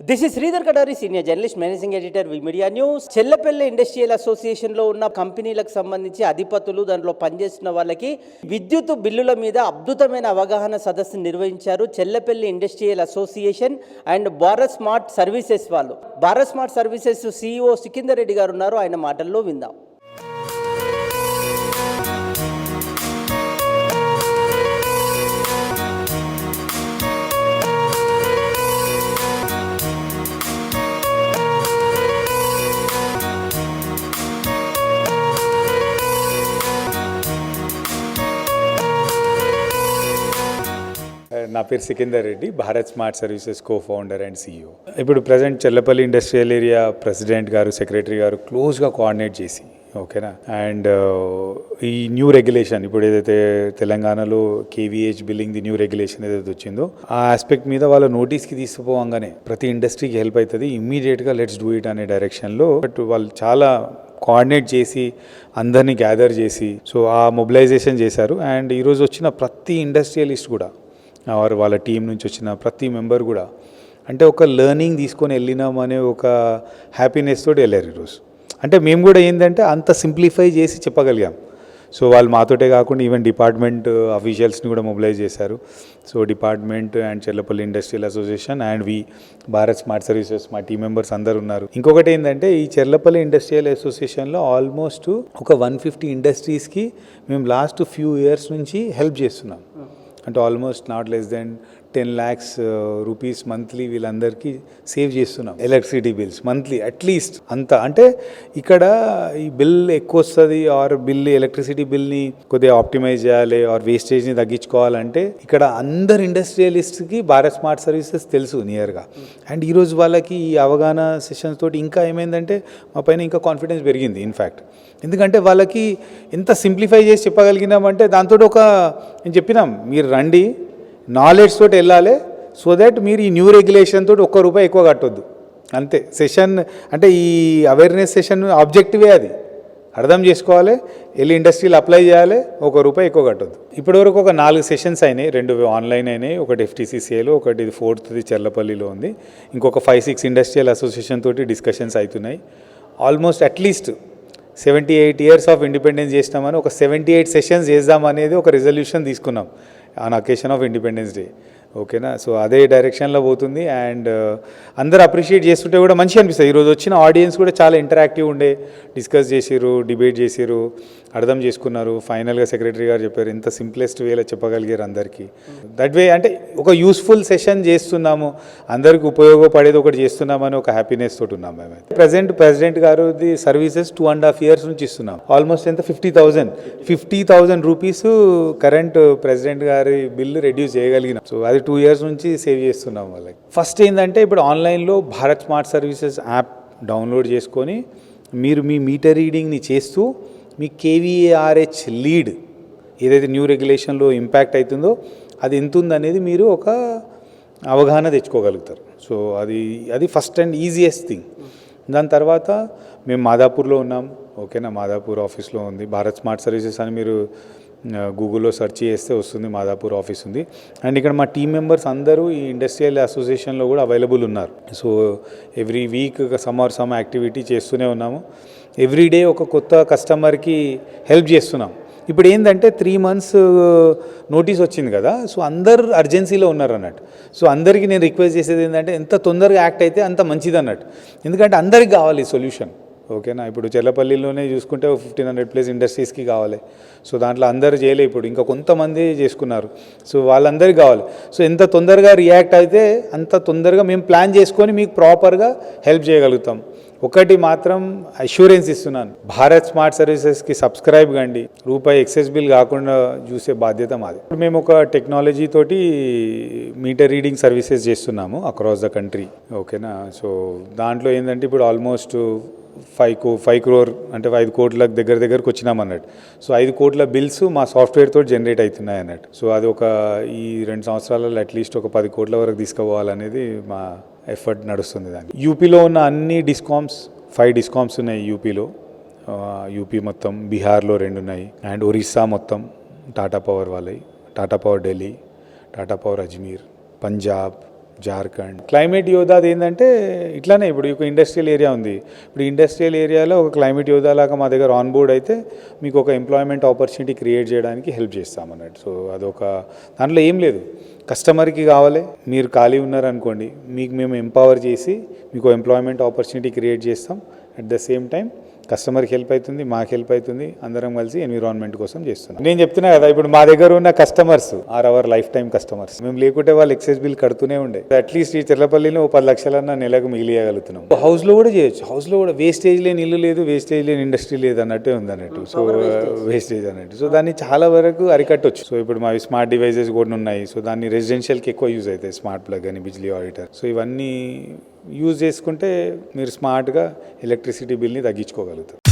This is Sridhar Katari senior journalist managing editor V media news Chellapalli industrial అసోసియేషన్లో ఉన్న కంపెనీలకు సంబంధించి అధిపతులు దాంట్లో పనిచేస్తున్న వాళ్ళకి విద్యుత్ బిల్లుల మీద అద్భుతమైన అవగాహన సదస్సు నిర్వహించారు Chellapalli industrial association and Bharat smart services వాళ్ళు. Bharat smart services CEO Sikandar Reddy గారు ఉన్నారు. ఆయన మాటల్లో విందాం. నా పేరు Sikandar Reddy Bharat smart services co founder and CEO ఇప్పుడు present Chellapalli industrial area president గారు సెక్రటరీ గారు క్లోజ్గా కోఆర్డినేట్ చేసి ఓకేనా? అండ్ ఈ న్యూ రెగ్యులేషన్ ఇప్పుడు ఏదైతే తెలంగాణలో KVH billing the new regulation ఏదైతే వచ్చిందో ఆ ఆస్పెక్ట్ మీద వాళ్ళ నోటీస్కి తీసుకుపోవంగానే ప్రతి ఇండస్ట్రీకి హెల్ప్ అవుతుంది ఇమీడియట్గా లెట్స్ డూ ఇట్ అనే డైరెక్షన్లో బట్ వాళ్ళు చాలా కోఆర్డినేట్ చేసి అందరినీ గ్యాదర్ చేసి సో ఆ మొబిలైజేషన్ చేశారు. అండ్ ఈరోజు వచ్చిన ప్రతి ఇండస్ట్రియలిస్ట్ కూడా వారు వాళ్ళ టీం నుంచి వచ్చిన ప్రతి మెంబర్ కూడా. అంటే ఒక లెర్నింగ్ తీసుకొని వెళ్ళినాం అనే ఒక హ్యాపీనెస్ తోటి వెళ్ళారు ఈరోజు అంటే మేము కూడా ఏంటంటే అంత సింప్లిఫై చేసి చెప్పగలిగాం. సో వాళ్ళు మాతోటే కాకుండా ఈవెన్ డిపార్ట్మెంట్ అఫీషియల్స్ని కూడా మొబిలైజ్ చేశారు. So department and Chellapalli industrial association and we Bharat smart services మా టీం మెంబర్స్ అందరు ఉన్నారు. ఇంకొకటి ఏంటంటే ఈ చెర్లపల్లి ఇండస్ట్రియల్ అసోసియేషన్లో ఆల్మోస్ట్ ఒక వన్ ఫిఫ్టీ ఇండస్ట్రీస్కి మేము లాస్ట్ ఫ్యూ ఇయర్స్ నుంచి హెల్ప్ చేస్తున్నాం. అంటే almost not less than ten lakhs uh, rupees monthly వీళ్ళందరికీ సేవ్ చేస్తున్నాం. Electricity bills monthly at least అంత అంటే ఇక్కడ ఈ బిల్ ఎక్కువ వస్తుంది ఆర్ బిల్ ఎలక్ట్రిసిటీ బిల్ని కొద్దిగా ఆప్టిమైజ్ చేయాలి ఆర్ వేస్టేజ్ని తగ్గించుకోవాలంటే ఇక్కడ అందరు ఇండస్ట్రియలిస్ట్కి భారత్ స్మార్ట్ సర్వీసెస్ తెలుసు నియర్గా అండ్ ఈరోజు వాళ్ళకి ఈ అవగాహన సెషన్స్ తోటి ఇంకా ఏమైందంటే మా పైన ఇంకా కాన్ఫిడెన్స్ పెరిగింది ఇన్ఫ్యాక్ట్ ఎందుకంటే వాళ్ళకి ఎంత సింప్లిఫై చేసి చెప్పగలిగినామంటే దాంతో ఒక నేను చెప్పినాం మీరు రండి నాలెడ్జ్ తోటి వెళ్ళాలి సో దట్ మీరు ఈ న్యూ రెగ్యులేషన్ తోటి ఒక్క రూపాయి ఎక్కువ కట్టొద్దు. అంతే. సెషన్ అంటే ఈ అవేర్నెస్ సెషన్ ఆబ్జెక్టివే అది. అర్థం చేసుకోవాలి వెళ్ళి ఇండస్ట్రీలో అప్లై చేయాలి ఒక రూపాయి ఎక్కువ కట్టొద్దు. ఇప్పటివరకు ఒక నాలుగు సెషన్స్ అయినాయి. రెండు ఆన్లైన్ అయినాయి ఒకటి ఎఫ్టీసీసీఏలో ఒకటి ఇది ఫోర్త్ది చెర్లపల్లిలో ఉంది. ఇంకొక ఫైవ్ సిక్స్ ఇండస్ట్రియల్ అసోసియేషన్ తోటి డిస్కషన్స్ అవుతున్నాయి almost at least seventy eight years of independence చేసినామని ఒక సెవెంటీ ఎయిట్ సెషన్స్ చేద్దాం అనేది ఒక రిజల్యూషన్ తీసుకున్నాం. On occasion of independence day ఓకేనా? సో అదే డైరెక్షన్లో పోతుంది అండ్ uh, అందరు అప్రిషియేట్ చేస్తుంటే కూడా మంచిగా అనిపిస్తుంది. ఈరోజు వచ్చిన ఆడియన్స్ కూడా చాలా ఇంటరాక్టివ్ ఉండే. డిస్కస్ చేసిరు డిబేట్ చేసిరు అర్థం చేసుకున్నారు. ఫైనల్గా సెక్రటరీ గారు చెప్పారు ఇంత సింప్లెస్ట్ వేలో చెప్పగలిగారు అందరికీ. దట్ వే అంటే ఒక యూస్ఫుల్ సెషన్ చేస్తున్నాము. అందరికి ఉపయోగపడేది ఒకటి చేస్తున్నామని ఒక హ్యాపీనెస్ తోటి ఉన్నాం మేము ప్రజెంట్ ప్రెసిడెంట్ గారు the services two and half years నుంచి ఇస్తున్నాం. ఆల్మోస్ట్ ఎంత? Fifty thousand fifty thousand rupees current president గారి బిల్లు రెడ్యూస్ చేయగలిగినాం. సో అది టూ ఇయర్స్ నుంచి సేవ్ చేస్తున్నాం వాళ్ళకి. ఫస్ట్ ఏంటంటే ఇప్పుడు ఆన్లైన్లో Bharat smart services app download చేసుకొని మీరు మీ మీటర్ రీడింగ్ని చేస్తూ మీ కేవీఏఆర్హెచ్ లీడ్ ఏదైతే న్యూ రెగ్యులేషన్లో ఇంపాక్ట్ అవుతుందో అది ఎంత ఉందనేది మీరు ఒక అవగాహన తెచ్చుకోగలుగుతారు. సో అది అది ఫస్ట్ అండ్ ఈజియెస్ట్ థింగ్. దాని తర్వాత మేము మాదాపూర్లో ఉన్నాం. ఓకేనా? మాదాపూర్ ఆఫీస్లో ఉంది. భారత్ స్మార్ట్ సర్వీసెస్ అని మీరు గూగుల్లో సెర్చ్ చేస్తే వస్తుంది మాదాపూర్ ఆఫీస్ ఉంది. అండ్ ఇక్కడ మా టీం మెంబర్స్ అందరూ ఈ ఇండస్ట్రియల్ అసోసియేషన్లో కూడా అవైలబుల్ ఉన్నారు. So every week some or some activity చేస్తూనే ఉన్నాము. ఎవ్రీ డే ఒక కొత్త కస్టమర్కి హెల్ప్ చేస్తున్నాం. ఇప్పుడు ఏంటంటే త్రీ మంత్స్ నోటీస్ వచ్చింది కదా సో అందరు అర్జెన్సీలో ఉన్నారు అన్నట్టు. సో అందరికీ నేను రిక్వెస్ట్ చేసేది ఏంటంటే ఎంత తొందరగా యాక్ట్ అయితే అంత మంచిది అన్నట్టు. ఎందుకంటే అందరికి కావాలి సొల్యూషన్. ఓకేనా? ఇప్పుడు చెల్లపల్లిలోనే చూసుకుంటే ఫిఫ్టీన్ హండ్రెడ్ ప్లేస్ ఇండస్ట్రీస్కి కావాలి. సో దాంట్లో అందరు చేయలే ఇప్పుడు. ఇంకా కొంతమంది చేసుకున్నారు. సో వాళ్ళందరికీ కావాలి. సో ఎంత తొందరగా రియాక్ట్ అయితే అంత తొందరగా మేము ప్లాన్ చేసుకొని మీకు ప్రాపర్గా హెల్ప్ చేయగలుగుతాం. ఒకటి మాత్రం అష్యూరెన్స్ ఇస్తున్నాను. భారత్ స్మార్ట్ సర్వీసెస్కి సబ్స్క్రైబ్ కండి. రూపాయి ఎక్సెస్ బిల్ కాకుండా చూసే బాధ్యత మాది. ఇప్పుడు మేము ఒక టెక్నాలజీ తోటి మీటర్ రీడింగ్ సర్వీసెస్ చేస్తున్నాము అక్రాస్ ద కంట్రీ ఓకేనా? సో దాంట్లో ఏంటంటే ఇప్పుడు ఆల్మోస్ట్ ఫైవ్ కో ఫైవ్ క్రోర్ అంటే ఐదు కోట్ల దగ్గర దగ్గరకు వచ్చినాం అన్నట్టు. సో ఐదు కోట్ల బిల్స్ మా సాఫ్ట్వేర్తో జనరేట్ అవుతున్నాయి అన్నట్టు. సో అది ఒక ఈ రెండు సంవత్సరాలలో అట్లీస్ట్ ఒక పది కోట్ల వరకు తీసుకుపోవాలనేది మా ఎఫర్ట్ నడుస్తుంది దానికి. యూపీలో ఉన్న అన్ని డిస్కామ్స్ ఫైవ్ డిస్కామ్స్ ఉన్నాయి యూపీలో. యూపీ మొత్తం బీహార్లో రెండు ఉన్నాయి. అండ్ ఒరిస్సా మొత్తం టాటా పవర్ వాళ్ళవి Tata Power Delhi Tata Power Ajmer Punjab Jharkhand. Climate యోధాది ఏంటంటే ఇట్లానే ఇప్పుడు ఒక ఇండస్ట్రియల్ ఏరియా ఉంది. ఇప్పుడు ఇండస్ట్రియల్ ఏరియాలో ఒక క్లైమేట్ యోధా లాగా మా దగ్గర ఆన్ బోర్డ్ అయితే మీకు ఒక ఎంప్లాయ్మెంట్ ఆపర్చునిటీ క్రియేట్ చేయడానికి హెల్ప్ చేస్తాం అన్నట్టు సో అదొక దాంట్లో ఏం లేదు. కస్టమర్కి కావాలి. మీరు ఖాళీ ఉన్నారనుకోండి మీకు మేము ఎంపవర్ చేసి మీకు ఎంప్లాయ్మెంట్ ఆపర్చునిటీ క్రియేట్ చేస్తాం. అట్ ద సేమ్ టైం కస్టమర్కి హెల్ప్ అవుతుంది మాకు హెల్ప్ అవుతుంది అందరం కలిసి ఎన్విరాన్మెంట్ కోసం చేస్తున్నాం. నేను చెప్తున్నా కదా ఇప్పుడు మా దగ్గర ఉన్న customers are our lifetime customers మేము లేకుంటే వాళ్ళు ఎక్సైజ్ బిల్ కడుతూనే ఉండే. అట్లీస్ట్ ఈ చెర్లపల్లిలో ఓ పది లక్షలన్న నెలకు మిగిలియగలుగుతున్నాం హౌస్లో కూడా చేయొచ్చు. హౌస్లో కూడా వేస్టేజ్ లేని ఇల్లు లేదు వేస్టేజ్ లేని ఇండస్ట్రీ లేదు అన్నట్టే ఉంది అన్నట్టు. సో వేస్టేజ్ అన్నట్టు. సో దాన్ని చాలా వరకు అరికట్టొచ్చు. సో ఇప్పుడు మావి స్మార్ట్ డివైజెస్ కూడా ఉన్నాయి. సో దాన్ని రెసిడెన్షియల్కి ఎక్కువ యూజ్ అవుతాయి స్మార్ట్ ప్లగ్ అని బిజ్లీ ఆడిటర్. సో ఇవన్నీ యూజ్ చేసుకుంటే మీరు స్మార్ట్గా ఎలక్ట్రిసిటీ బిల్ని తగ్గించుకోగలుగుతారు.